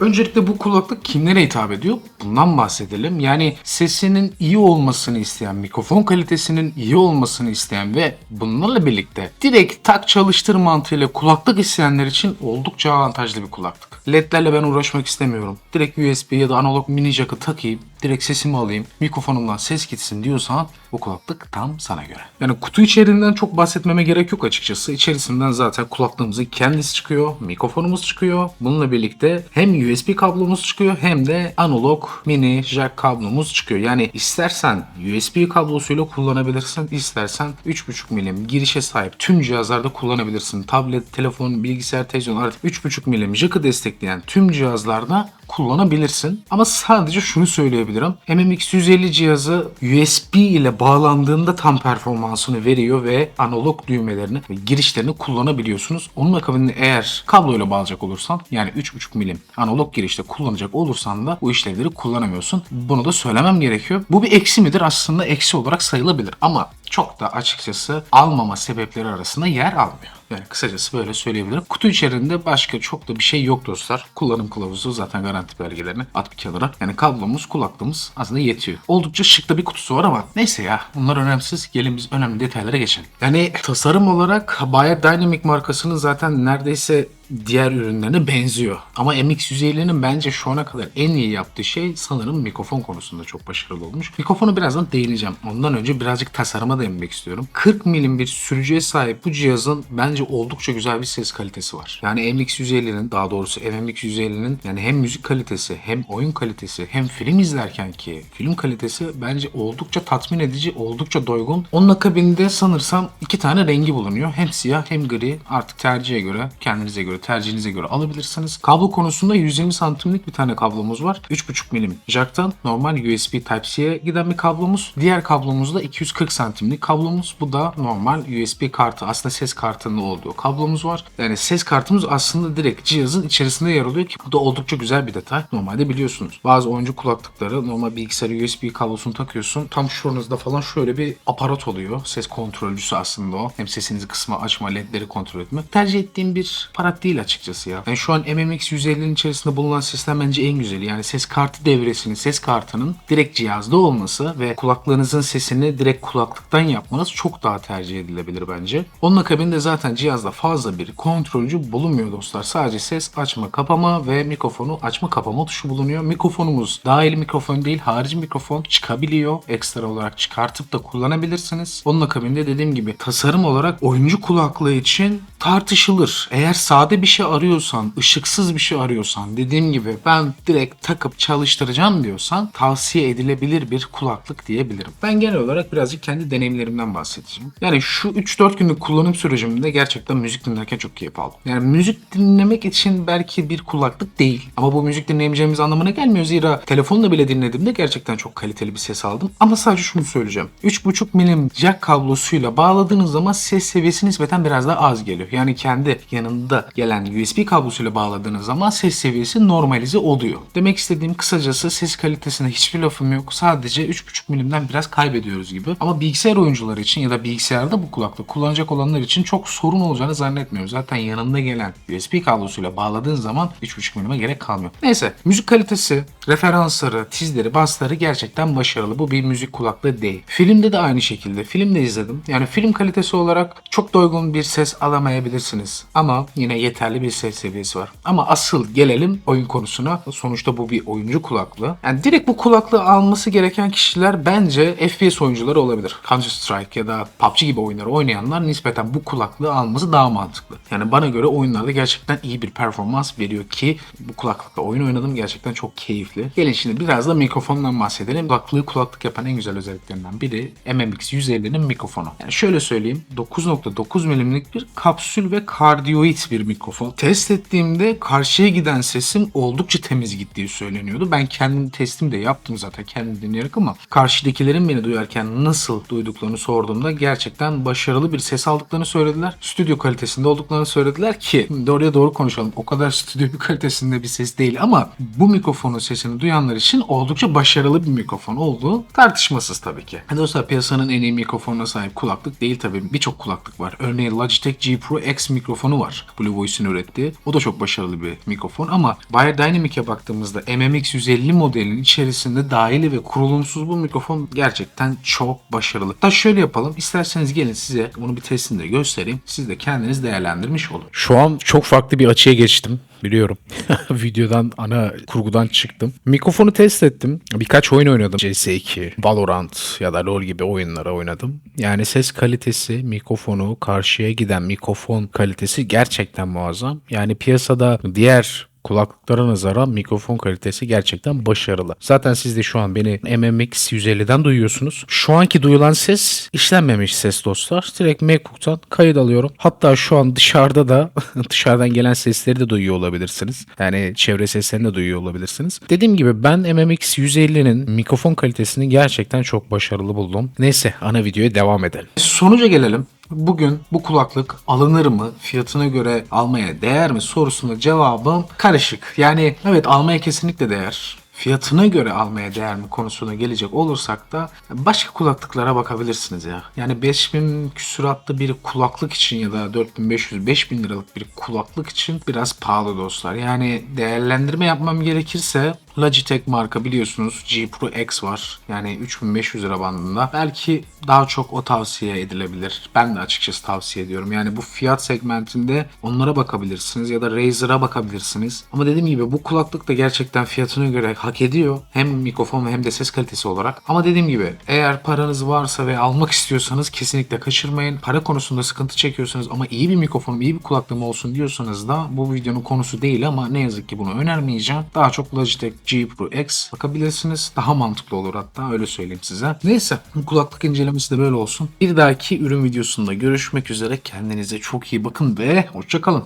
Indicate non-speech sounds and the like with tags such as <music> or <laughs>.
Öncelikle bu kulaklık kimlere hitap ediyor? Bundan bahsedelim. Yani sesinin iyi olmasını isteyen, mikrofon kalitesinin iyi olmasını isteyen ve bunlarla birlikte direkt tak çalıştır mantığıyla kulaklık isteyenler için oldukça avantajlı bir kulaklık. LED'lerle ben uğraşmak istemiyorum. Direkt USB ya da analog mini jack'ı takayım, direkt sesimi alayım, mikrofonumdan ses gitsin diyorsan bu kulaklık tam sana göre. Yani kutu içeriğinden çok bahsetmeme gerek yok açıkçası. İçerisinden zaten kulaklığımızın kendisi çıkıyor, mikrofonumuz çıkıyor. Bununla birlikte hem USB kablomuz çıkıyor hem de analog mini jack kablomuz çıkıyor. Yani istersen USB kablosuyla kullanabilirsin, istersen 3.5 milim girişe sahip tüm cihazlarda kullanabilirsin. Tablet, telefon, bilgisayar, televizyon artık 3.5 milim jack'ı destekleyen tüm cihazlarda kullanabilirsin. Ama sadece şunu söyleyebilirim. MMX 150 cihazı USB ile bağlandığında tam performansını veriyor ve analog düğmelerini ve girişlerini kullanabiliyorsunuz. Onun akabinde eğer kabloyla bağlayacak olursan yani 3.5 milim analog girişte kullanacak olursan da bu işlevleri kullanamıyorsun. Bunu da söylemem gerekiyor. Bu bir eksi midir? Aslında eksi olarak sayılabilir ama çok da açıkçası almama sebepleri arasında yer almıyor. Yani kısacası böyle söyleyebilirim. Kutu içerisinde başka çok da bir şey yok dostlar. Kullanım kılavuzu zaten garanti belgelerini at bir kenara. Yani kablomuz, kulaklığımız aslında yetiyor. Oldukça şık da bir kutusu var ama neyse ya bunlar önemsiz. Gelin biz önemli detaylara geçelim. Yani tasarım olarak Bayer Dynamic markasının zaten neredeyse diğer ürünlerine benziyor. Ama MX-150'nin bence şu ana kadar en iyi yaptığı şey sanırım mikrofon konusunda çok başarılı olmuş. Mikrofonu birazdan değineceğim. Ondan önce birazcık tasarıma değinmek istiyorum. 40 milim bir sürücüye sahip bu cihazın bence oldukça güzel bir ses kalitesi var. Yani MX-150'nin daha doğrusu MMX-150'nin yani hem müzik kalitesi hem oyun kalitesi hem film izlerken ki film kalitesi bence oldukça tatmin edici, oldukça doygun. Onun akabinde sanırsam iki tane rengi bulunuyor. Hem siyah hem gri. Artık tercihe göre, kendinize göre, tercihinize göre alabilirsiniz. Kablo konusunda 120 santimlik bir tane kablomuz var. 3.5 milim jack'tan normal USB Type-C'ye giden bir kablomuz. Diğer kablomuz da 240 santimlik kablomuz. Bu da normal USB kartı. Aslında ses kartının olduğu kablomuz var. Yani ses kartımız aslında direkt cihazın içerisinde yer alıyor ki bu da oldukça güzel bir detay. Normalde biliyorsunuz. Bazı oyuncu kulaklıkları normal bilgisayara USB kablosunu takıyorsun. Tam şuranızda falan şöyle bir aparat oluyor. Ses kontrolcüsü aslında o. Hem sesinizi kısma, açma, ledleri kontrol etme. Tercih ettiğim bir aparat değil açıkçası ya. Yani şu an MMX 150'nin içerisinde bulunan sistem bence en güzeli. Yani ses kartı devresinin, ses kartının direkt cihazda olması ve kulaklığınızın sesini direkt kulaklıktan yapmanız çok daha tercih edilebilir bence. Onun akabinde zaten cihazda fazla bir kontrolcü bulunmuyor dostlar. Sadece ses açma, kapama ve mikrofonu açma, kapama tuşu bulunuyor. Mikrofonumuz dahil mikrofon değil, harici mikrofon çıkabiliyor. Ekstra olarak çıkartıp da kullanabilirsiniz. Onun akabinde dediğim gibi tasarım olarak oyuncu kulaklığı için tartışılır. Eğer sade bir şey arıyorsan, ışıksız bir şey arıyorsan, dediğim gibi ben direkt takıp çalıştıracağım diyorsan tavsiye edilebilir bir kulaklık diyebilirim. Ben genel olarak birazcık kendi deneyimlerimden bahsedeceğim. Yani şu 3-4 günlük kullanım sürecimde gerçekten müzik dinlerken çok keyif aldım. Yani müzik dinlemek için belki bir kulaklık değil. Ama bu müzik dinleyemeyeceğimiz anlamına gelmiyor. Zira telefonla bile dinlediğimde gerçekten çok kaliteli bir ses aldım. Ama sadece şunu söyleyeceğim. 3.5 milim jack kablosuyla bağladığınız zaman ses seviyesi nispeten biraz daha az geliyor. Yani kendi yanında gelen USB kablosuyla bağladığınız zaman ses seviyesi normalize oluyor. Demek istediğim kısacası ses kalitesine hiçbir lafım yok. Sadece 3.5 milimden biraz kaybediyoruz gibi. Ama bilgisayar oyuncuları için ya da bilgisayarda bu kulaklık kullanacak olanlar için çok sorun olacağını zannetmiyorum. Zaten yanında gelen USB kablosuyla bağladığın zaman 3.5 milime gerek kalmıyor. Neyse müzik kalitesi, referansları, tizleri, basları gerçekten başarılı. Bu bir müzik kulaklığı değil. Filmde de aynı şekilde. Filmde izledim. Yani film kalitesi olarak çok doygun bir ses alamayabilirsiniz. Ama yine yeterli bir ses seviyesi var. Ama asıl gelelim oyun konusuna. Sonuçta bu bir oyuncu kulaklığı. Yani direkt bu kulaklığı alması gereken kişiler bence FPS oyuncuları olabilir. Counter Strike ya da PUBG gibi oyunları oynayanlar nispeten bu kulaklığı alması daha mantıklı. Yani bana göre oyunlarda gerçekten iyi bir performans veriyor ki bu kulaklıkla oyun oynadım gerçekten çok keyifli. Gelin şimdi biraz da mikrofondan bahsedelim. Kulaklığı kulaklık yapan en güzel özelliklerinden biri MMX 150'nin mikrofonu. Yani şöyle söyleyeyim 9.9 milimlik bir kapsül ve kardioid bir mikrofon. Test ettiğimde karşıya giden sesim oldukça temiz gittiği söyleniyordu. Ben kendim testim de yaptım zaten kendim dinleyerek ama karşıdakilerin beni duyarken nasıl duyduklarını sorduğumda gerçekten başarılı bir ses aldıklarını söylediler. Stüdyo kalitesinde olduklarını söylediler ki doğruya doğru konuşalım. O kadar stüdyo <laughs> kalitesinde bir ses değil ama bu mikrofonun sesini duyanlar için oldukça başarılı bir mikrofon olduğu tartışmasız tabii ki. Dostlar piyasanın en iyi mikrofonuna sahip kulaklık değil tabii. Birçok kulaklık var. Örneğin Logitech G Pro X mikrofonu var. Blue Voice Philips'in ürettiği. O da çok başarılı bir mikrofon ama Beyerdynamic'e baktığımızda MMX 150 modelinin içerisinde dahili ve kurulumsuz bu mikrofon gerçekten çok başarılı. Hatta şöyle yapalım. İsterseniz gelin size bunu bir testini de göstereyim. Siz de kendiniz değerlendirmiş olun. Şu an çok farklı bir açıya geçtim. Biliyorum. <laughs> <laughs> Videodan ana kurgudan çıktım. Mikrofonu test ettim. Birkaç oyun oynadım. CS2, Valorant ya da LoL gibi oyunlara oynadım. Yani ses kalitesi, mikrofonu, karşıya giden mikrofon kalitesi gerçekten muazzam. Yani piyasada diğer kulaklıklara nazaran mikrofon kalitesi gerçekten başarılı. Zaten siz de şu an beni MMX 150'den duyuyorsunuz. Şu anki duyulan ses işlenmemiş ses dostlar. Direkt MacBook'tan kayıt alıyorum. Hatta şu an dışarıda da <laughs> dışarıdan gelen sesleri de duyuyor olabilirsiniz. Yani çevre seslerini de duyuyor olabilirsiniz. Dediğim gibi ben MMX 150'nin mikrofon kalitesini gerçekten çok başarılı buldum. Neyse ana videoya devam edelim. Sonuca gelelim. Bugün bu kulaklık alınır mı? Fiyatına göre almaya değer mi? sorusuna cevabım karışık. Yani evet almaya kesinlikle değer. Fiyatına göre almaya değer mi konusuna gelecek olursak da başka kulaklıklara bakabilirsiniz ya. Yani 5000 küsuratlı bir kulaklık için ya da 4500-5000 liralık bir kulaklık için biraz pahalı dostlar. Yani değerlendirme yapmam gerekirse Logitech marka biliyorsunuz G Pro X var. Yani 3500 lira bandında. Belki daha çok o tavsiye edilebilir. Ben de açıkçası tavsiye ediyorum. Yani bu fiyat segmentinde onlara bakabilirsiniz ya da Razer'a bakabilirsiniz. Ama dediğim gibi bu kulaklık da gerçekten fiyatına göre hak ediyor. Hem mikrofon hem de ses kalitesi olarak. Ama dediğim gibi eğer paranız varsa ve almak istiyorsanız kesinlikle kaçırmayın. Para konusunda sıkıntı çekiyorsanız ama iyi bir mikrofonum, iyi bir kulaklığım olsun diyorsanız da bu videonun konusu değil ama ne yazık ki bunu önermeyeceğim. Daha çok Logitech G Pro X bakabilirsiniz. Daha mantıklı olur hatta öyle söyleyeyim size. Neyse kulaklık incelemesi de böyle olsun. Bir dahaki ürün videosunda görüşmek üzere. Kendinize çok iyi bakın ve hoşçakalın.